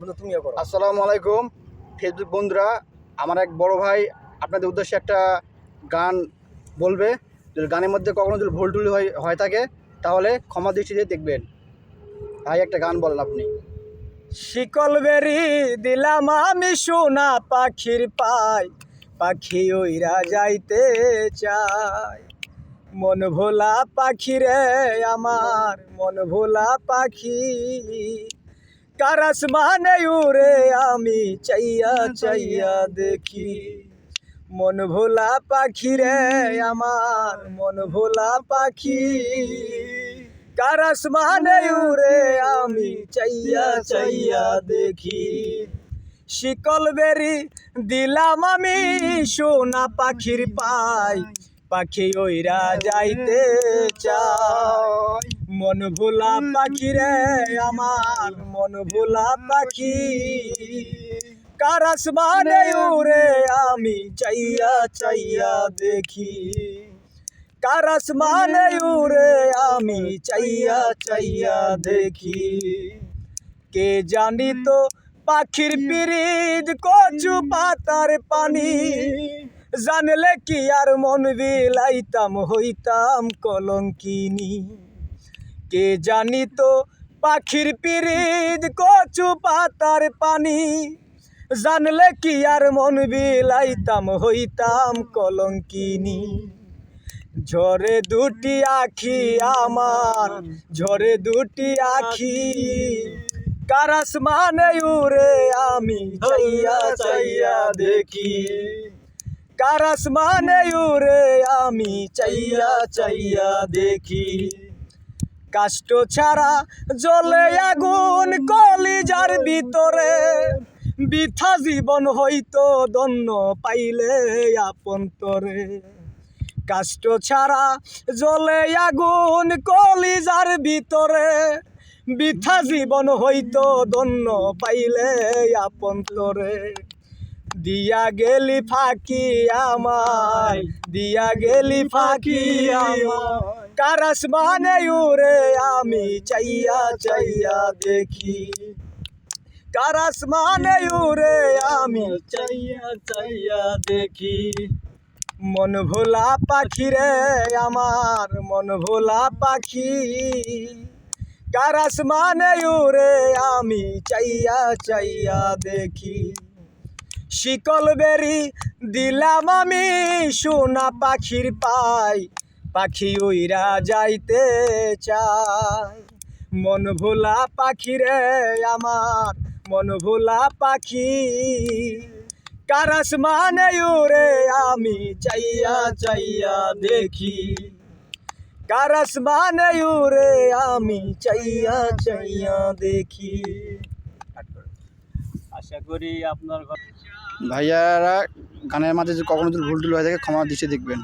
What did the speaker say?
বন্ধু তুমিও করো। আসসালামু আলাইকুম। ফেসবুক বন্ধুরা আমার এক বড় ভাই আপনাদের উদ্দেশ্যে একটা গান বলবে। যদি গানের মধ্যে কখনো যদি ভুল টুল হয় থাকে তাহলে ক্ষমা দৃষ্টিতে দেখবেন। ভাই একটা গান বলেন আপনি। শিকল বেরি দিলাম আমি সোনা পাখির পাই পাখি ওইরা যাইতে চায়। মন ভোলা পাখি রে আমার মন ভোলা পাখি। কারাস মানে উড়ে আমি চাইয়া চাইয়া দেখি। মন ভোলা পাখি রে আমার মন ভোলা পাখি। কারাস মানে উড়ে আমি চাইয়া চাইয়া দেখি। শিকল বেরি দিলাম আমি সোনা পাখির পাই। পাখি ওইরা যাইতে চাই মন ভোলা পাখি রে আমার, মন ভোলা পাখি। কারাস মানে উড়ে আমি চাইয়া চাইয়া দেখি। কারাস মানে উড়ে আমি চাইয়া চাইয়া দেখি। কে জানি তো পাখির পিরিত কচু পাতার পানি? জানলে কি আর মন বিলাইতাম, হইতাম কলঙ্কিনী। কে জানি তো পাখির পিরিত কচু পাতার পানি? জানলে কি আর মন বিলাইতাম, হইতাম কলঙ্কিনী। ঝরে দুটি আখি আমার, ঝরে দুটি আখি। কারাস মানে উড়ে আমি, চাইয়া চাইয়া দেখি। কারাস মানে উড়ে আমি চাইয়া চাইয়া দেখি। কাষ্ট ছাড়া জলে আগুন কলিজার ভিতরে। বৃথা জীবন হইতো দন্য পাইলে আপন তরে। কাষ্ট ছাড়া জলে আগুন কলিজার ভিতরে। বৃথা জীবন হইতো দন্য পাইলে আপন তরে। দিয়া গেলি ফাঁকি আমায়, দিয়া গেলি ফাঁকি আমায়। কারাস মানে উড়ে আমি চাইয়া চাইয়া দেখি। কারাস মানে উড়ে আমি চাইয়া চাইয়া দেখি। মন ভোলা পাখি রে আমার, মন ভোলা পাখি। কারাস মানে উড়ে আমি চাইয়া চাইয়া দেখি। শিকল বেরি দিলাম আমি সোনা পাখির পাই, পাখি উইরা যাইতে চাই মন ভোলা পাখি রে আমার, মন ভোলা পাখি। কারাস মানে উড়ে আমি চাইয়া চাইয়া দেখি। কারাস মানে উড়ে আমি চাইয়া চাইয়া দেখি। আশা করি আপনার ভাইয়ারা গানের মাঝে যে কখনো যদি ভুল টুল হয়ে থাকে ক্ষমা দৃষ্টি দেখবেন।